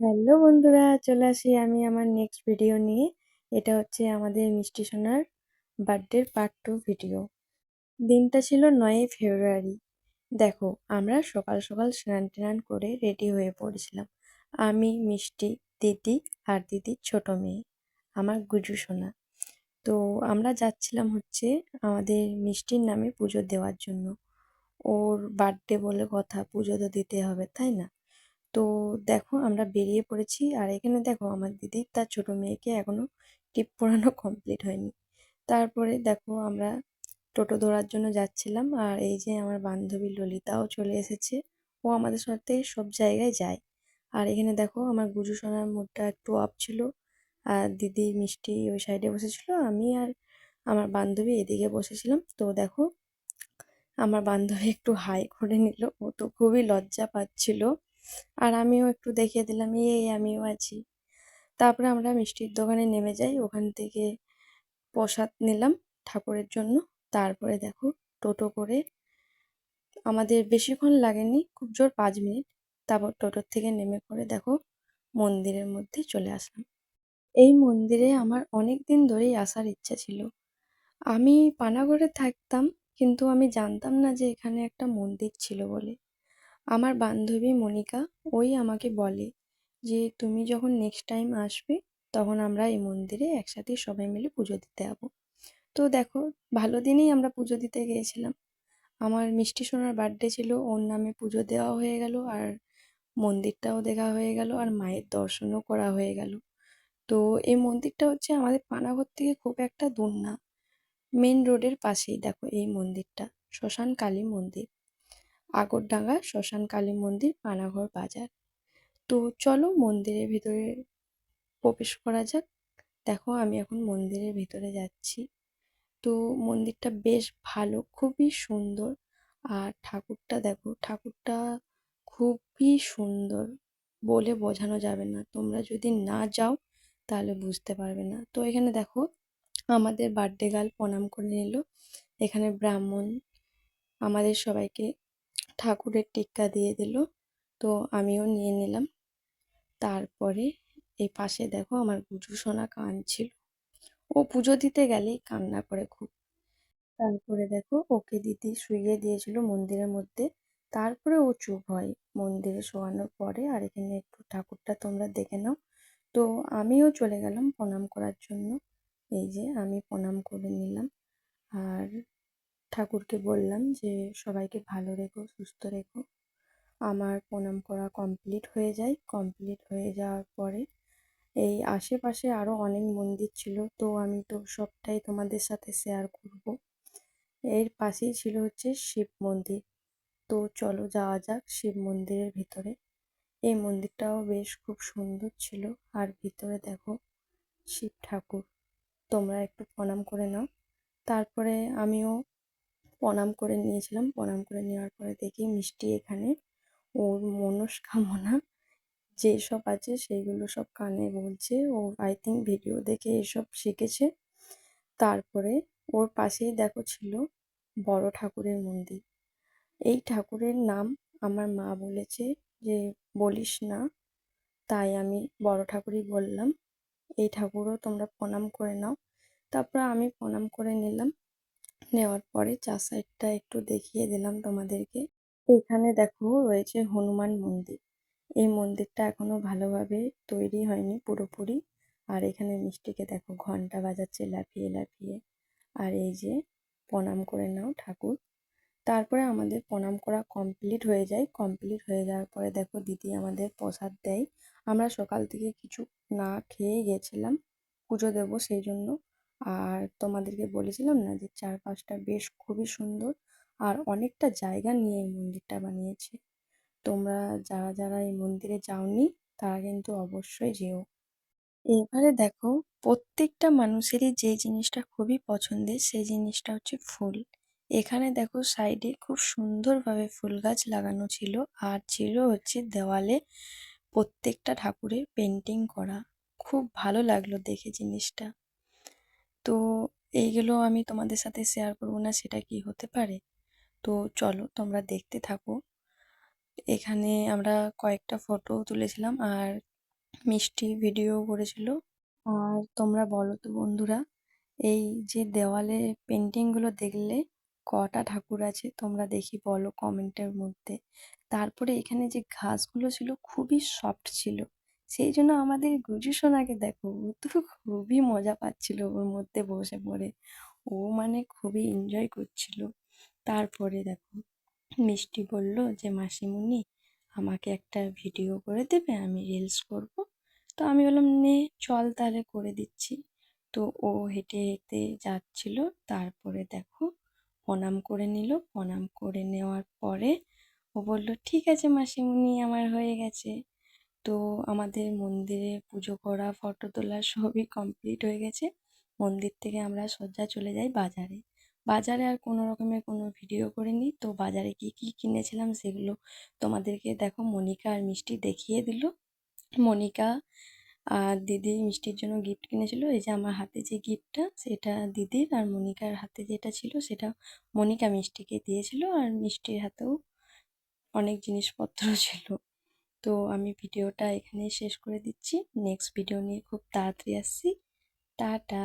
Hello বন্ধুরা, চলে আসি আমি আমার নেক্সট ভিডিও নিয়ে। এটা হচ্ছে আমাদের মিষ্টি সোনার বার্থডের পার্ট টু ভিডিও দিনটা ছিল নয়ই ফেব্রুয়ারি। দেখো, আমরা সকাল সকাল স্নান টান করে রেডি হয়ে পড়েছিলাম। আমি, মিষ্টি, দিদি আর দিদির ছোট মেয়ে, আমার গুজু সোনা। তো আমরা যাচ্ছিলাম হচ্ছে আমাদের মিষ্টির নামে পুজো দেওয়ার জন্য। ওর বার্থডে বলে কথা, পুজো তো দিতে হবে, তাই না? তো দেখো আমরা বেরিয়ে পড়েছি আর এখানে দেখো আমার দিদি তার ছোট মেয়েকে এখনও টিপ পরানো কমপ্লিট হয়নি। তারপরে দেখো আমরা টোটো ধরার জন্য যাচ্ছিলাম আর এই যে আমার বান্ধবী ললিতাও চলে এসেছে। ও আমাদের সাথে সব জায়গায় যায়। আর এখানে দেখো আমার গুজু সোনার মুডটা একটু অফ ছিল। আর দিদি মিষ্টি ওই সাইডে বসেছিল, আমি আর আমার বান্ধবী এদিকে বসেছিলাম। তো দেখো আমার বান্ধবী একটু হাই করে নিল। ও তো খুবই লজ্জা পাচ্ছিল। আর আমিও একটু দেখিয়ে দিলাম, এই আমিও আছি। তারপরে আমরা মিষ্টির দোকানে নেমে যাই, ওখান থেকে প্রসাদ নিলাম ঠাকুরের জন্য। তারপরে দেখো টোটো করে, আমাদের বেশিক্ষণ লাগেনি, খুব জোর পাঁচ মিনিট। তারপর টোটোর থেকে নেমে পড়ে দেখো মন্দিরের মধ্যে চলে আসলাম। এই মন্দিরে আমার অনেক দিন ধরেই আসার ইচ্ছা ছিল। আমি পানাগড়ে থাকতাম, কিন্তু আমি জানতাম না যে এখানে একটা মন্দির ছিল বলে। আমার বান্ধবী মনিকা ওই আমাকে বলে যে, তুমি যখন নেক্সট টাইম আসবে, তখন আমরা এই মন্দিরে একসাথে সবাই মিলে পুজো দিতে যাব। তো দেখো, ভালো দিনেই আমরা পুজো দিতে গিয়েছিলাম। আমার মিষ্টি সোনার বার্থডে ছিল, ওর নামে পুজো দেওয়া হয়ে গেল আর মন্দিরটাও দেখা হয়ে গেল আর মায়ের দর্শনও করা হয়ে গেল। তো এই মন্দিরটা হচ্ছে আমাদের পানাঘর থেকে খুব একটা দূর না। মেন রোডের পাশেই দেখো এই মন্দিরটা শ্মশান কালী মন্দির। আগরডাঙ্গা, শ্মশান কালী মন্দির, পানাগড় বাজার। তো চলো মন্দিরের ভিতরে প্রবেশ করা যাক। দেখো আমি এখন মন্দিরের ভিতরে যাচ্ছি। তো মন্দিরটা বেশ ভালো, খুবই সুন্দর। আর ঠাকুরটা দেখো, ঠাকুরটা খুবই সুন্দর বলে বোঝানো যাবে না। তোমরা যদি না যাও, তাহলে বুঝতে পারবে না। তো এখানে দেখো, আমাদের বার্থডে গার্ল প্রণাম করে নিল। এখানে ব্রাহ্মণ, আমাদের সবাইকে ঠাকুরের টিক্কা দিয়ে দিল। তো আমিও নিয়ে নিলাম। তারপরে এই পাশে দেখো আমার গুজু সোনা কাঁদছিল ও পুজো দিতে গেলেই কান্না করে খুব। তারপরে দেখো ওকে দিদি শুইয়ে দিয়েছিল মন্দিরের মধ্যে। তারপরে ও চুপ হয় মন্দিরে শোয়ানোর পরে। আর এখানে একটু ঠাকুরটা তোমরা দেখে নাও। তো আমিও চলে গেলাম প্রণাম করার জন্য। এই যে আমি প্রণাম করে নিলাম। আর ঠাকুরকে বললাম যে, সবাইকে ভালো রেখো, সুস্থ রেখো। আমার প্রণাম করা কমপ্লিট হয়ে যায়। কমপ্লিট হয়ে যাওয়ার পরে এই আশেপাশে আরও অনেক মন্দির ছিল। তো আমি তো সবটাই তোমাদের সাথে শেয়ার করব। এর পাশেই ছিল হচ্ছে শিব মন্দির। তো চলো যাওয়া যাক শিব মন্দিরের ভিতরে। এই মন্দিরটাও বেশ খুব সুন্দর ছিল। আর ভিতরে দেখো শিব ঠাকুর। তোমরা একটু প্রণাম করে নাও। তারপরে আমিও প্রণাম করে নিয়েছিলাম। প্রণাম করে নেওয়ার পরে দেখি মিষ্টি এখানে। ওর মনস্কামনা যেসব আছে সেইগুলো সব কানে বলছে। ও আই থিঙ্ক ভিডিও দেখে এসব শিখেছে। তারপরে ওর পাশেই দেখো ছিল বড় ঠাকুরের মন্দির। এই ঠাকুরের নাম আমার মা বলেছে যে, বলিস না। তাই আমি বড় ঠাকুরই বললাম, এই ঠাকুরও তোমরা প্রণাম করে নাও। তারপর আমি প্রণাম করে নিলাম। নেওয়ার পরে চার সাইডটা একটু দেখিয়ে দিলাম তোমাদেরকে। এখানে দেখো রয়েছে হনুমান মন্দির। এই মন্দিরটা এখনও ভালোভাবে তৈরি হয়নি পুরোপুরি। আর এখানে মিষ্টিকে দেখো ঘণ্টা বাজাচ্ছে লাফিয়ে লাফিয়ে। আর এই যে প্রণাম করে নাও ঠাকুর। তারপরে আমাদের প্রণাম করা কমপ্লিট হয়ে যায়। কমপ্লিট হয়ে যাওয়ার পরে দেখো দিদি আমাদের প্রসাদ দেয়। আমরা সকাল থেকে কিছু না খেয়ে গেছিলাম। পুজো দেবো সেই জন্য। আর তোমাদেরকে বলেছিলাম না যে চারপাশটা বেশ খুবই সুন্দর আর অনেকটা জায়গা নিয়ে এই মন্দিরটা বানিয়েছে। তোমরা যারা যারা এই মন্দিরে যাওনি, তারা কিন্তু অবশ্যই যেও। এবারে দেখো, প্রত্যেকটা মানুষেরই যে জিনিসটা খুবই পছন্দের, সেই জিনিসটা হচ্ছে ফুল। এখানে দেখো, সাইডে খুব সুন্দরভাবে ফুল গাছ লাগানো ছিল আর ছিল হচ্ছে দেওয়ালে প্রত্যেকটা ঠাকুরের পেন্টিং করা। খুব ভালো লাগল দেখে জিনিসটা। তো এইগুলো আমি তোমাদের সাথে শেয়ার করব না, সেটা কি হতে পারে? তো চলো তোমরা দেখতে থাকো। এখানে আমরা কয়েকটা ফটো তুলেছিলাম আর মিষ্টি ভিডিও করেছিল। আর তোমরা বলো তো বন্ধুরা, এই যে দেওয়ালে পেন্টিংগুলো দেখলে কটা ঠাকুর আছে তোমরা দেখি বলো কমেন্টের মধ্যে। তারপরে এখানে যে ঘাসগুলো ছিল খুবই সফট ছিল। সেই জন্য আমাদের গুজু সোনাকে দেখো, ও তো খুবই মজা পাচ্ছিল ওর মধ্যে বসে পড়ে। ও মানে খুবই এনজয় করছিল। তারপরে দেখো, মিষ্টি বলল যে, মাসিমণি, আমাকে একটা ভিডিও করে দেবে, আমি রিলস করব। তো আমি বললাম, নে, চল তাহলে করে দিচ্ছি। তো ও হেঁটে হেঁটে যাচ্ছিল। তারপরে দেখো, প্রণাম করে নিল। প্রণাম করে নেওয়ার পরে ও বলল, ঠিক আছে মাসিমণি, আমার হয়ে গেছে। তো আমাদের মন্দিরে পুজো করা, ফটো তোলা সবই কমপ্লিট হয়ে গেছে। মন্দির থেকে আমরা সোজা চলে যাই বাজারে। বাজারে আর কোনো রকমের কোনো ভিডিও করিনি তো বাজারে কী কী কিনেছিলাম সেগুলো তোমাদেরকে দেখো। মনিকা আর মিষ্টি দেখিয়ে দিল। মনিকা আর দিদি মিষ্টির জন্য গিফট কিনেছিল। এই যে আমার হাতে যে গিফটটা সেটা দিদির আর মনিকার হাতে যেটা ছিল, সেটা মনিকা মিষ্টিকে দিয়েছিল। আর মিষ্টির হাতেও অনেক জিনিসপত্র ছিল। তো আমি ভিডিওটা এখানেই শেষ করে দিচ্ছি। নেক্সট ভিডিও নিয়ে খুব তাড়াতাড়ি আসছি। টাটা!